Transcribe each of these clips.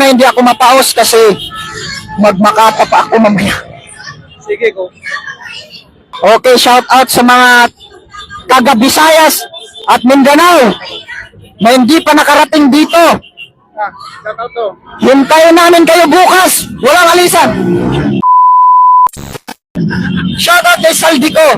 sana hindi ako mapaos kasi magmakata pa ako mamaya. Sige, go. Okay, shout out sa mga taga Visayas at Mindanao na hindi pa nakarating dito. Ah, shout out to. Hintayin namin kayo bukas. Walang alisan. Shout out kay Saldico.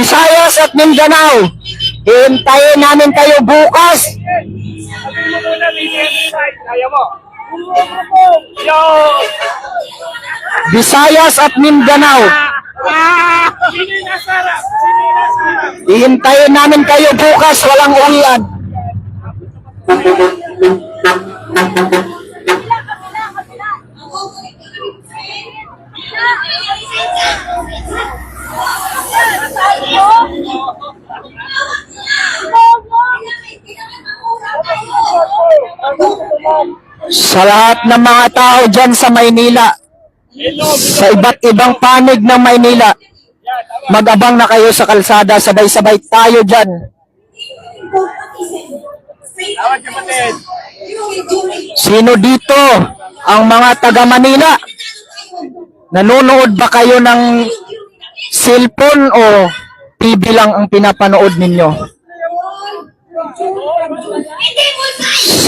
Visayas at Mindanao. Hintayin namin kayo bukas. Sabihin mo muna. Kaya mo. Yo! Visayas at Mindanao. Ah! Sino yung nasarap? Sino yung nasarap? Ihintayin namin kayo bukas. Walang uwian. Sa lahat ng mga tao dyan sa Maynila, sa iba't ibang panig ng Maynila, mag-abang na kayo sa kalsada, sabay-sabay tayo dyan. Sino dito ang mga taga Manila? Nanonood ba kayo ng cellphone o TV lang ang pinapanood ninyo?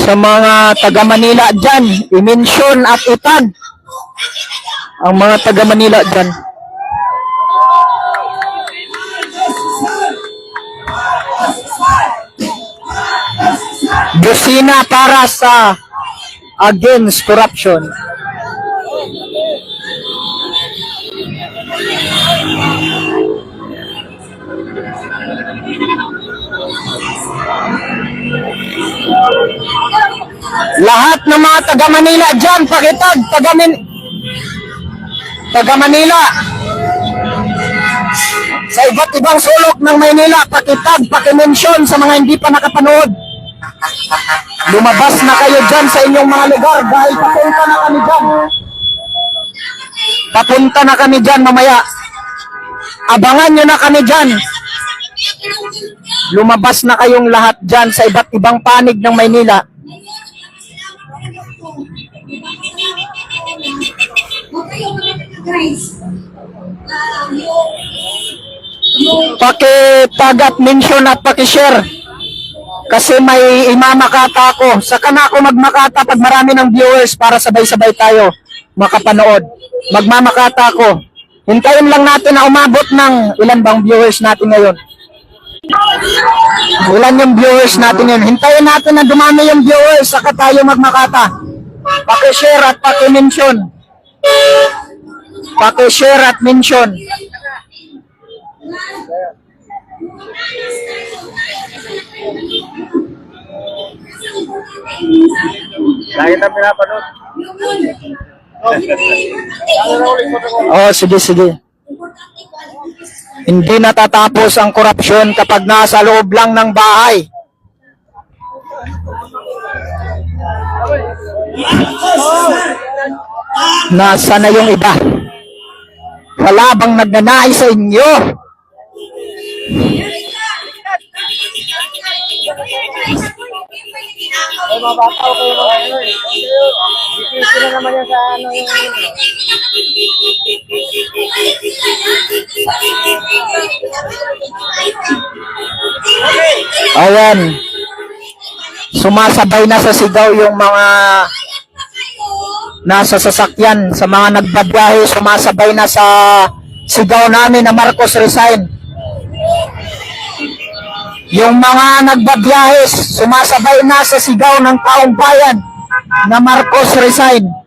Sa mga taga Manila dyan, i-mention at itag ang mga taga Manila dyan. Busina para sa against corruption. Lahat ng mga taga Manila dyan, pakitag, taga, Min taga Manila. Sa iba't ibang sulok ng Maynila, pakitag, pakimensyon sa mga hindi pa nakapanood. Lumabas na kayo dyan sa inyong mga lugar dahil papunta na kami dyan. Papunta na kami dyan mamaya. Abangan nyo na kami dyan. Lumabas na kayong lahat dyan sa iba't ibang panig ng Maynila. Pakitag at mention at pakishare. Kasi may imamakata ako. Saka na ako magmakata pag marami ng viewers para sabay-sabay tayo makapanood. Magmamakata ako. Hintayin lang natin na umabot ng ilan bang viewers natin ngayon. Ilan yung viewers natin ngayon. Hintayin natin na dumami yung viewers saka tayo magmakata. Pakishare at pakimention. Pakishare at mention. Lagi tayo pinapanood. Oh, sige, sige. Hindi natatapos ang korupsyon kapag nasa loob lang ng bahay. Nasa na yung iba? Wala bang nagnanais sa inyo? Ay, mga bata ko kayo mga ano eh. Dito na naman yan sa ano yung... Ayan. Sumasabay na sa sigaw yung mga nasa sasakyan. Sa mga nagbabiyahe, sumasabay na sa sigaw namin na Marcos resign. Yung mga nagbabiyahe, sumasabay na sa sigaw ng taong bayan na Marcos resign.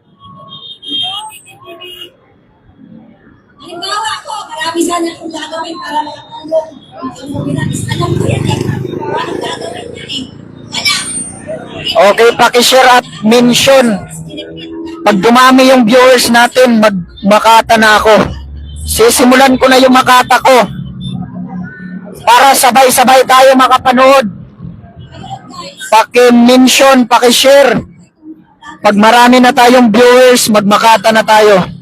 Halimbawa ako, marami sana akong gagawin para makatulong. Ang mobilitis, alam ko yan eh. Anong gagawin niya eh? Wala. Okay, pakishare at mention. Pag dumami yung viewers natin, magmakata na ako. Sisimulan ko na yung makata ko. Para sabay-sabay tayo makapanood. Paki-mention, paki-share. Pag marami na tayong viewers, magmakata na tayo.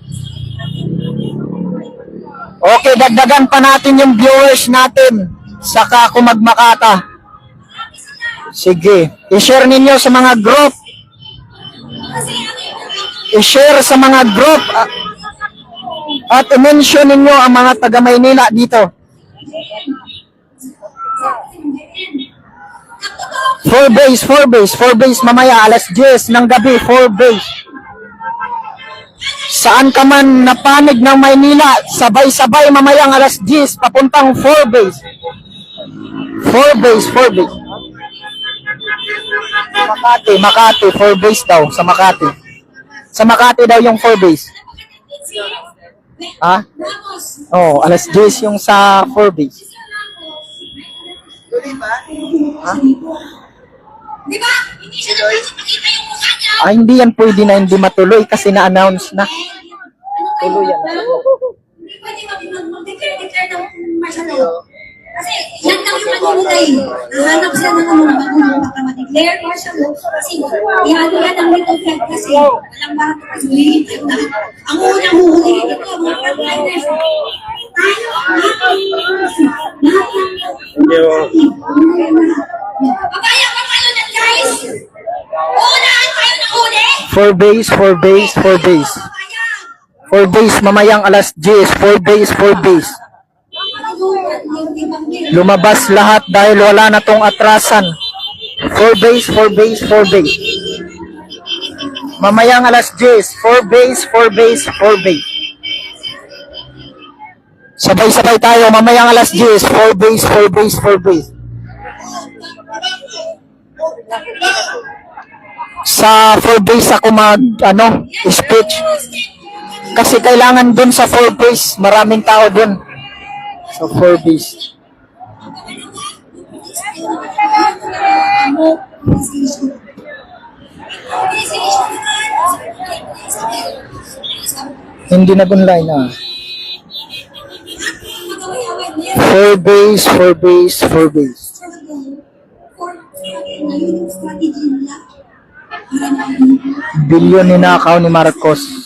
Okay, dagdagan pa natin yung viewers natin. saka ako magmakata. Sige, i-share ninyo sa mga group. I-share sa mga group. At i-mention ninyo ang mga taga Maynila dito. Four base, four base, four base mamaya alas 10 ng gabi, four base. Saan ka man napanig ng Maynila, sabay-sabay mamayang alas 10 papuntang four base. Four base, four base. Makati, Makati, four base daw sa Makati. Sa Makati daw yung four base. Ha? Oh, alas 10 yung sa four base. Ha? di ba? Hindi siya nagpapakita yung mukha niya. Ah, hindi yan pwede na hindi matuloy kasi na-announce na. Tuloy yan. Hindi pwede mag- mag-declare-declare ng martial law. Kasi yan lang yung ano nila eh. Nahanap sila ng ano na bago baka mag-declare martial law. Kasi ihalo yan ang little flag kasi walang bahat kasi na. Ang unang huhulihin ito, mga frontliners. Tayo, lahat lahat ng Papaya pa tayo dyan guys! Unahan tayo ng uli! Four base, four base, four base. Papaya! Four base mamayang alas 10, four base, four base. Lumabas lahat dahil wala na tong atrasan. Four base, four base, four base. Mamayang alas 10, four base, four base, four base. Sabay-sabay tayo, mamayang alas 10, four base, four base, four base. Sa four base ako mag, ano, speech. Kasi kailangan dun sa four base, maraming tao dun. Sa four base. Hindi na online ah. Four base, four base, four base. Bilyon ninakaw ni Marcos.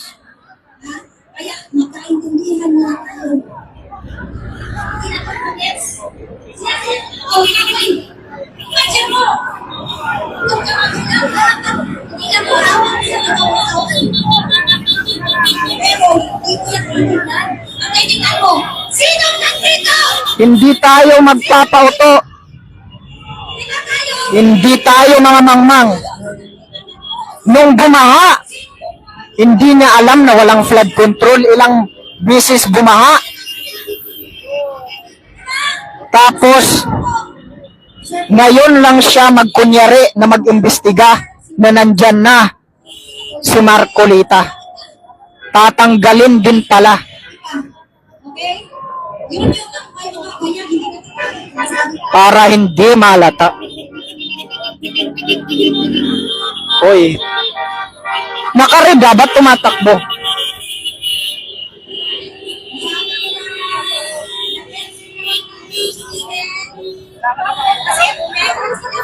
Hindi tayo magpapauto. Hindi tayo mga mangmang. Nung bumaha, hindi niya alam na walang flood control. Ilang beses bumaha. Tapos, ngayon lang siya magkunyari na mag-imbestiga na nandyan na si Marcolita. Tatanggalin din pala. Okay? Para hindi malata. Hoy. Nakarida, ba't tumatakbo?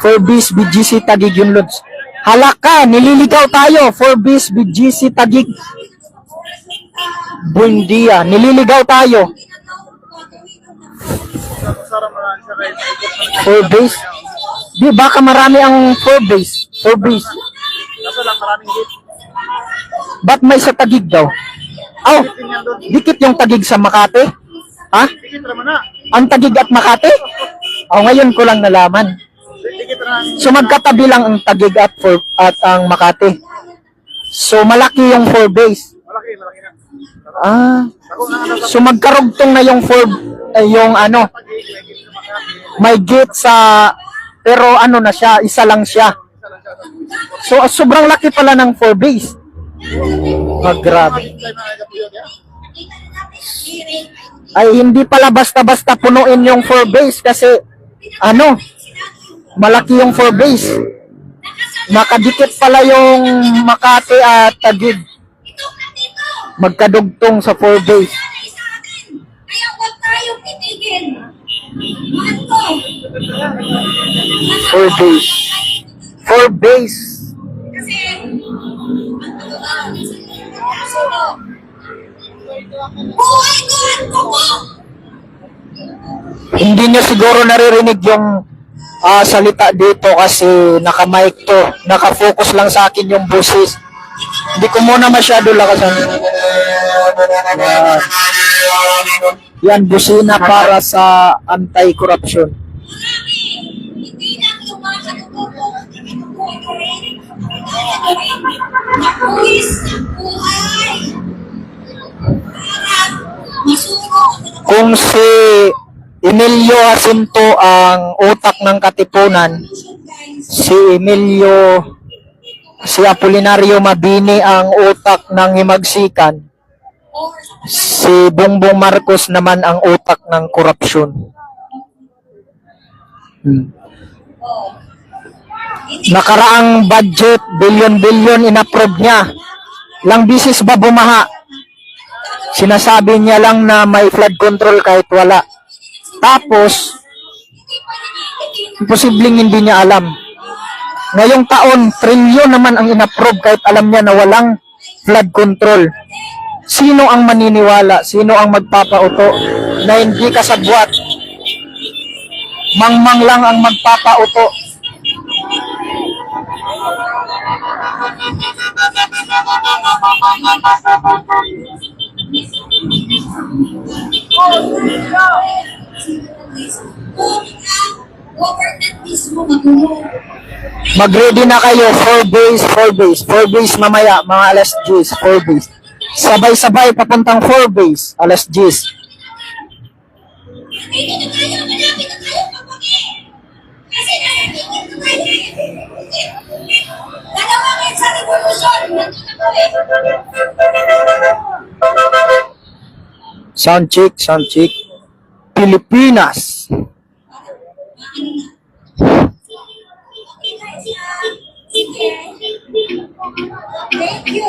For bis BGC Tagig yung Lods. Halaka, nililigaw tayo. For bis BGC Tagig. Buendia, nililigaw tayo. Four base? Di, baka marami ang four base. Four base. Kaso lang maraming hit. Ba't may sa tagig daw? Aw, dikit yung tagig sa Makati? Ha? Dikit naman na. Ang tagig at Makati? Aw, ngayon ko lang nalaman. So magkatabi lang ang tagig at, four, at ang Makati. So malaki yung four base. Malaki, malaki na. Ah, so magkarugtong na yung four, eh, yung ano, may gate sa, pero ano na siya, isa lang siya. So sobrang laki pala ng four base. Ah, grabe. ay hindi pala basta-basta punuin yung four base kasi ano, malaki yung four base. Nakadikit pala yung Makati at nandito! Magkadugtong sa four base. Titigil! Mahal ko! Four base. Four base. Kasi, ang Buhay ko at kuko! Hindi nyo siguro naririnig yung ah, salita dito kasi naka-mic to. Naka-focus lang sa akin yung boses. Hindi ko muna masyado lakasan. Ah, yan, busina para sa anti-corruption. Kung si Emilio Jacinto ang utak ng katipunan, si Emilio, si Apolinario Mabini ang utak ng himagsikan, si Bongbong Marcos naman ang utak ng korupsyon. Hmm. Nakaraang budget, billion-billion inapprove niya. Lang bisis ba bumaha? Sinasabi niya lang na may flood control kahit wala. Tapos, imposibleng hindi niya alam. Ngayong taon, trilyon naman ang inapprove kahit alam niya na walang flood control. Sino ang maniniwala? Sino ang magpapauto na hindi kasabwat? Mangmang lang ang magpapauto. Mag-ready na kayo, 4 days, 4 days, 4 days mamaya, mga alas 10, 4 days. Sabay-sabay papuntang 4 days, alas 10. Dito na tayo, malapit na tayo papagi. Kasi narinig na tayo. Dalawa ngayon sa revolution. Nandun na kami. Sound check, sound check. Pilipinas. Sige. Thank you.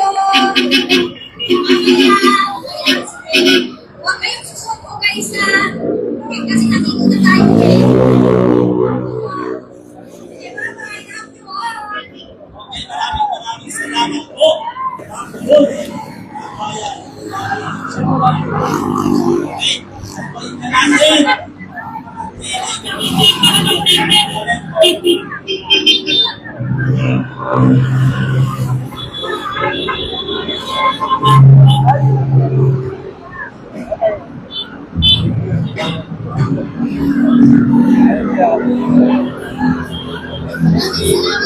Huwag kayong susuko, guys. Okay, Kasi nandito na tayo. eh. Sige, bye-bye. Love you all. Salamat!